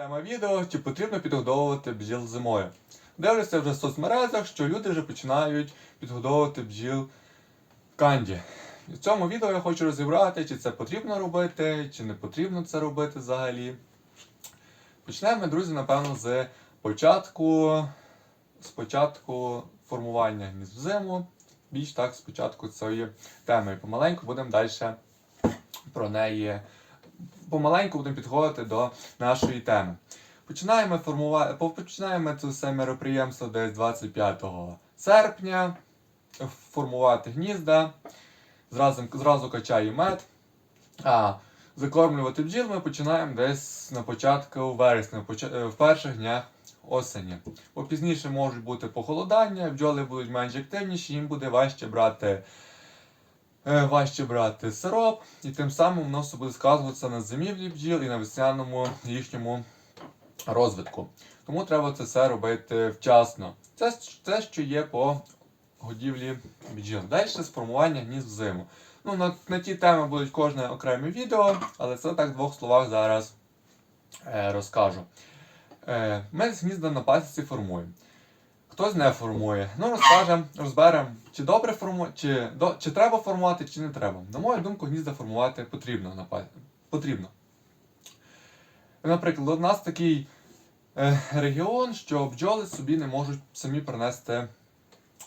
Тема відео, чи потрібно підгодовувати бджіл зимою. Дивлюся вже в соцмережах, що люди вже починають підгодовувати бджіл канді. В цьому відео я хочу розібрати, чи це потрібно робити, чи не потрібно це робити взагалі. Почнемо, друзі, напевно, з початку, з початку формування гнізд взиму. Більш так, спочатку цієї теми. І помаленьку будемо далі про неї помаленьку будемо підходити до нашої теми. Починаємо формувати, починаємо це все мероприємство десь 25 серпня. Формувати гнізда. Зразу, зразу качає мед. А закормлювати бджіл ми починаємо десь на початку вересня, в перших днях осені. Бо пізніше можуть бути похолодання, бджоли будуть менш активніші, їм буде важче брати важче брати сироп, і тим самим воно все буде сказуватися на зимівлі бджіл і на весняному їхньому розвитку. Тому треба це все робити вчасно. Це те, що є по годівлі бджіл. Далі сформування гнізд взиму. Ну, на, на ті теми будуть кожне окреме відео, але це так в двох словах зараз е, розкажу. Е, ми гнізда на пасіці формуємо. Хтось не формує. Ну, розкажемо, розберемо, чи добре формує, чи, до, чи треба формувати, чи не треба. На мою думку, гнізда формувати потрібно. На потрібно. Наприклад, у нас такий е, регіон, що бджоли собі не можуть самі принести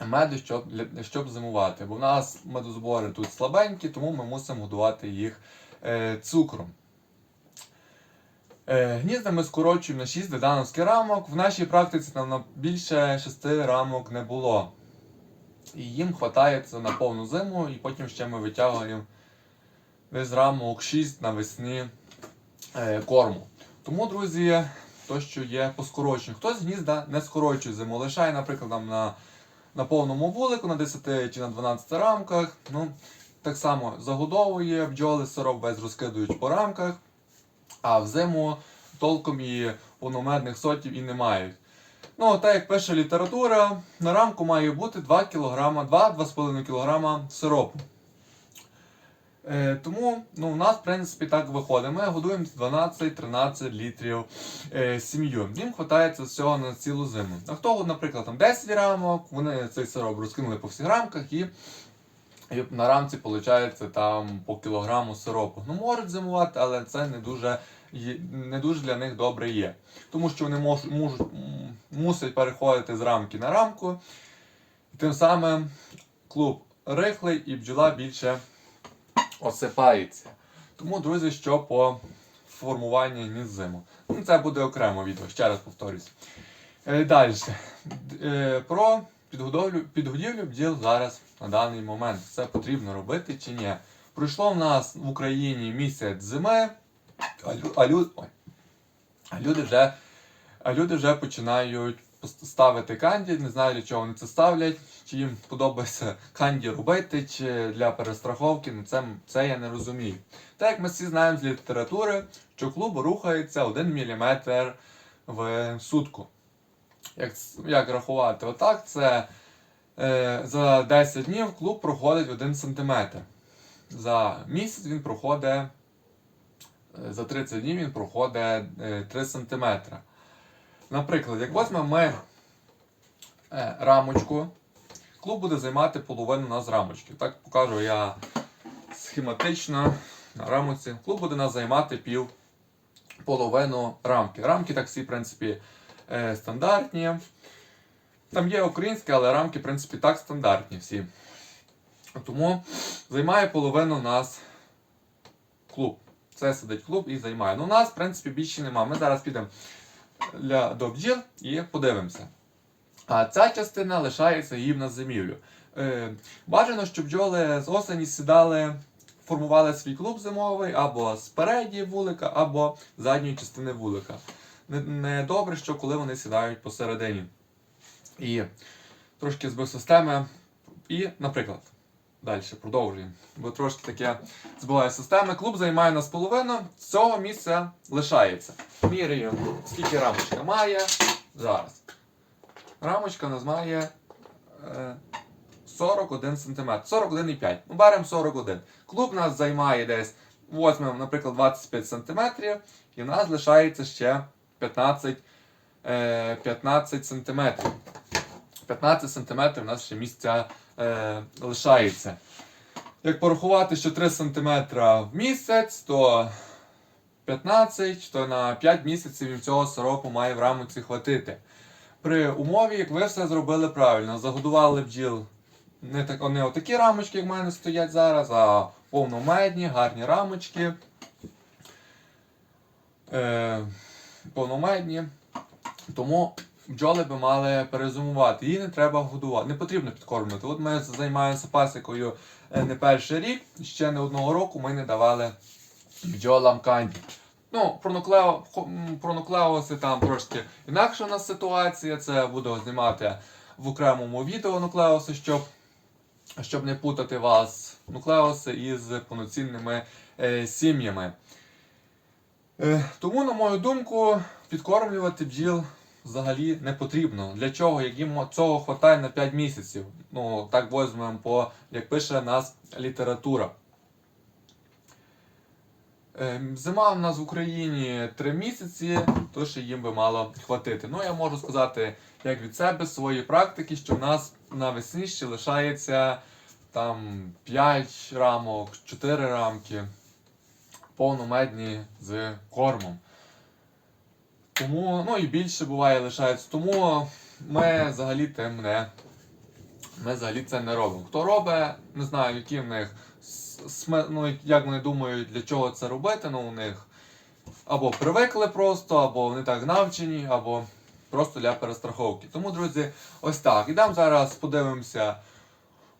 меду, щоб, щоб зимувати. Бо в нас медозбори тут слабенькі, тому ми мусимо годувати їх е, цукром. Е, гнізда ми скорочуємо на 6 дедановських рамок. В нашій практиці там більше 6 рамок не було. І їм вистачає на повну зиму, і потім ще ми витягуємо десь рамок 6 навесні е, корму. Тому, друзі, то, що є по скороченню. Хтось гнізда не скорочує зиму, лишає, наприклад, там на, на повному вулику, на 10 чи на 12 рамках. Ну, так само загодовує бджоли, сироп весь розкидують по рамках, а взиму толком і повномедних сотів і не мають. Ну, так як пише література, на рамку має бути 2 кг, 2-2,5 кг сиропу. Е, тому ну, у нас, в принципі, так виходить. Ми годуємо 12-13 літрів е, сім'ю. Їм вистачає всього на цілу зиму. А хто, наприклад, там 10 рамок, вони цей сироп розкинули по всіх рамках і, і на рамці виходить там по кілограму сиропу. Ну, можуть зимувати, але це не дуже, не дуже для них добре є. Тому що вони мож, можуть, м, мусять переходити з рамки на рамку. І тим самим клуб рихлий і бджола більше осипається. Тому, друзі, що по формуванню гнізд зиму. Ну, це буде окремо відео, ще раз повторюсь. Е, далі. Е, про підгодівлю бджіл зараз на даний момент. Це потрібно робити чи ні. Пройшло в нас в Україні місяць зими, а, лю- а, лю- ой. а люди вже. А люди вже починають ставити канді, не знаю для чого вони це ставлять, чи їм подобається канді робити, чи для перестраховки, ну це, це я не розумію. Так як ми всі знаємо з літератури, що клуб рухається 1 мм в сутку. Як, як рахувати? Отак, це е, за 10 днів клуб проходить 1 см. За місяць він проходить, е, за 30 днів він проходить е, 3 см. Наприклад, як візьмемо ми е, рамочку, клуб буде займати половину нас рамочки. Так покажу я схематично на рамочці. Клуб буде нас займати пів половину рамки. Рамки так всі, в принципі, е, стандартні. Там є українські, але рамки, в принципі, так стандартні всі. Тому займає половину нас клуб. Це сидить клуб і займає. Ну, у нас, в принципі, більше немає. Ми зараз підемо до бджіл і подивимося. А ця частина лишається їм на зимівлю. Е, бажано, щоб бджоли з осені сідали, формували свій клуб зимовий або спереді вулика, або з задньої частини вулика. Не, не добре, що коли вони сідають посередині. І трошки збив системи. І, наприклад, далі продовжуємо. Бо трошки таке збиває системи. Клуб займає нас половину, цього місця лишається. Міряємо, скільки рамочка має. Зараз. Рамочка нас має е, 41 см. 41,5. Ну, беремо 41. Клуб нас займає десь, возьмемо, наприклад, 25 см, і в нас лишається ще 15, е, 15 сантиметрів. 15 сантиметрів у нас ще місця е, лишається. Як порахувати, що 3 см в місяць, то 15, то на 5 місяців цього сиропу має в рамочці хватити. При умові, як ви все зробили правильно, загодували бджіл не, так, не отакі рамочки, як в мене стоять зараз, а повномедні, гарні рамочки. Е, повномедні. Тому бджоли би мали перезимувати. Її не треба годувати, не потрібно підкормлювати. От ми займаємося пасікою е, не перший рік, ще не одного року ми не давали бджолам канді. Ну, про нуклеоси там трошки інакша у нас ситуація. Це буду знімати в окремому відео нуклеоси, щоб, щоб не путати вас нуклеоси із повноцінними е, сім'ями. Е, тому, на мою думку, підкормлювати бджіл взагалі не потрібно. Для чого? Як їм цього вистачає на 5 місяців. Ну, так візьмемо по, як пише нас література. Ем, Зима в нас в Україні 3 місяці, то ще їм би мало хватити. Ну, я можу сказати, як від себе, з своєї практики, що в нас навесні ще лишається там 5 рамок, 4 рамки повномедні з кормом. Тому, ну і більше буває лишається. Тому ми взагалі тим не. Ми взагалі це не робимо. Хто робить, не знаю, які в них ну, як вони думають, для чого це робити, ну у них або привикли просто, або вони так навчені, або просто для перестраховки. Тому, друзі, ось так. Ідемо зараз, подивимося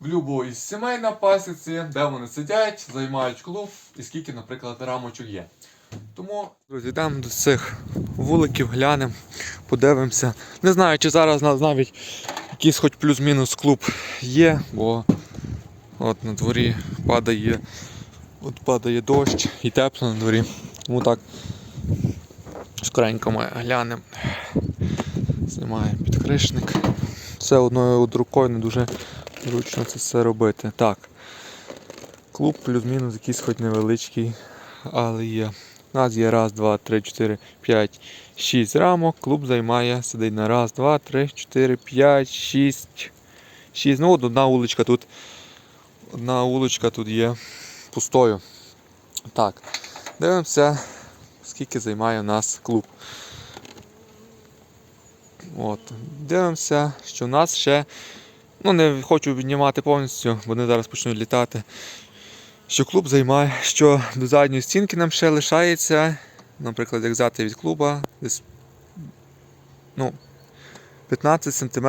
в любу із сімей на пасіці, де вони сидять, займають клуб і скільки, наприклад, рамочок є. Тому, друзі, йдемо до цих вуликів, глянемо, подивимося. Не знаю, чи зараз у нас навіть якийсь хоч плюс-мінус клуб є, бо от на дворі падає, от падає дощ і тепло на дворі. Тому так скоренько ми глянемо. Знімає підкришник. Все одною рукою не дуже зручно це все робити. Так. Клуб плюс-мінус якийсь хоч невеличкий, але є. У нас є раз, два, три, чотири, п'ять, шість рамок. Клуб займає, сидить на раз, два, три, чотири, п'ять, шість. Шість. Ну, от одна вуличка тут. Одна вуличка тут є пустою. Так. Дивимося, скільки займає у нас клуб. От. Дивимося, що у нас ще. Ну, не хочу піднімати повністю, вони зараз почнуть літати. Що клуб займає, що до задньої стінки нам ще лишається, наприклад, як взяти від клуба, десь ну, 15 см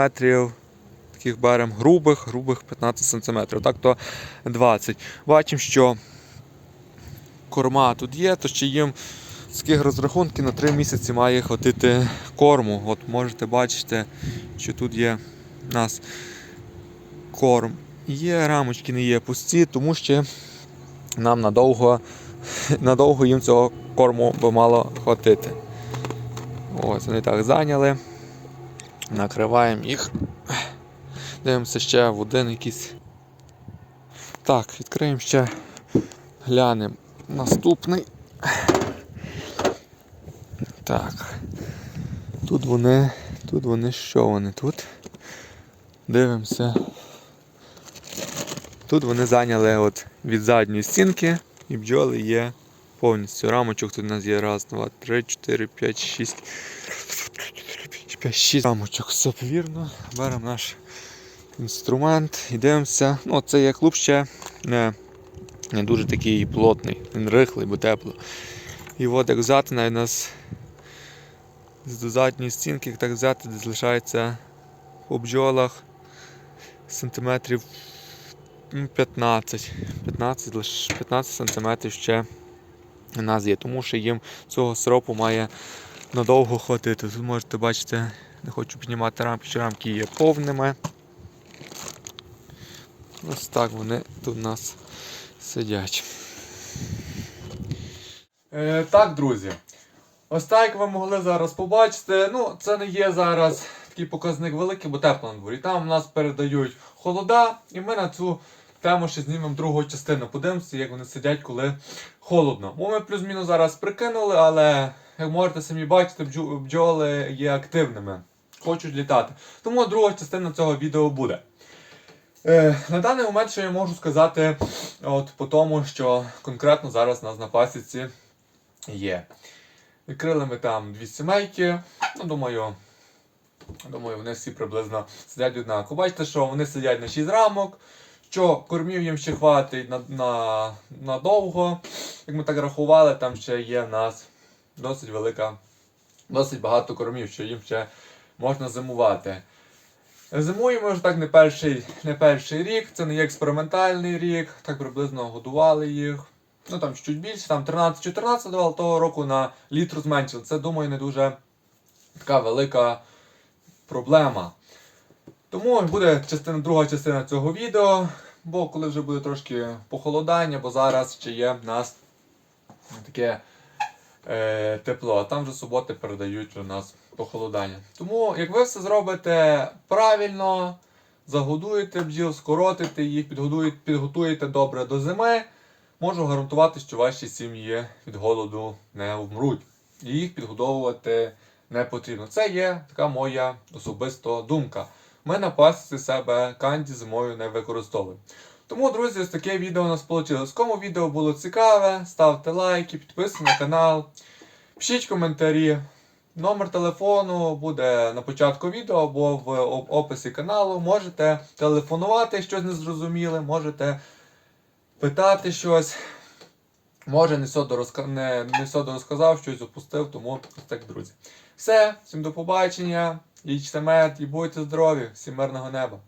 таких беремо грубих, грубих 15 см, так то 20 Бачимо, що корма тут є, то ще їм з таких розрахунків на 3 місяці має хватити корму. От можете бачити, що тут є у нас корм. Є рамочки не є пусті, тому що нам надовго, надовго їм цього корму би мало хватити. Ось вони так зайняли. Накриваємо їх. Дивимося ще в один якийсь. Так, відкриємо ще, глянемо наступний. Так. Тут вони, тут вони що вони тут? Дивимося. Тут вони зайняли от від задньої стінки і бджоли є повністю. Рамочок тут у нас є раз, два, три, чотири, п'ять, шість. П'ять, шість рамочок. Все повірно. Беремо наш інструмент і дивимося. Ну, це є клуб ще не, не дуже такий плотний, він рихлий, бо тепло. І от як взяти навіть у нас з задньої стінки, як так взяти, залишається по бджолах сантиметрів 15. 15, лише 15 сантиметрів ще у нас є, тому що їм цього сиропу має надовго хватити. Тут можете бачити, не хочу піднімати рамки, що рамки є повними. Ось так вони тут у нас сидять. Е, так, друзі. Ось так ви могли зараз побачити. Ну, це не є зараз такий показник великий, бо тепло на дворі. Там у нас передають холода, і ми на цю тему ще знімемо другу частину. Подивимося, як вони сидять, коли холодно. Бо ми плюс-мінус зараз прикинули, але як можете самі бачити, бджоли є активними, хочуть літати. Тому друга частина цього відео буде. Е, на даний момент, що я можу сказати, от по тому, що конкретно зараз у нас на пасіці є. Відкрили ми там дві сімейки. Ну, думаю, думаю, вони всі приблизно сидять однаково. Бачите, що вони сидять на 6 рамок, що кормів їм ще хватить на, на, надовго. Як ми так рахували, там ще є в нас досить велика, досить багато кормів, що їм ще можна зимувати. Зимуємо вже так не перший, не перший рік, це не є експериментальний рік, так приблизно годували їх. Ну там чуть більше, там 13-14 давали того року на літру зменшили. Це, думаю, не дуже така велика проблема. Тому буде частина, друга частина цього відео, бо коли вже буде трошки похолодання, бо зараз ще є в нас таке е, тепло, а там вже суботи передають у нас похолодання. Тому, як ви все зробите правильно, загодуєте бджіл, скоротите їх, підготуєте добре до зими, можу гарантувати, що ваші сім'ї від голоду не вмруть. І їх підгодовувати не потрібно. Це є така моя особиста думка. Ми на пасіці себе канді зимою не використовуємо. Тому, друзі, ось таке відео у нас вийшло. Кому відео було цікаве, ставте лайки, підписуйтесь на канал, пишіть коментарі. Номер телефону буде на початку відео або в описі каналу. Можете телефонувати, щось не зрозуміли, можете питати щось. Може, не все дорозка... не, не все дорозказав, щось опустив, тому так, друзі. Все, всім до побачення, їдьте мед і будьте здорові, всім мирного неба.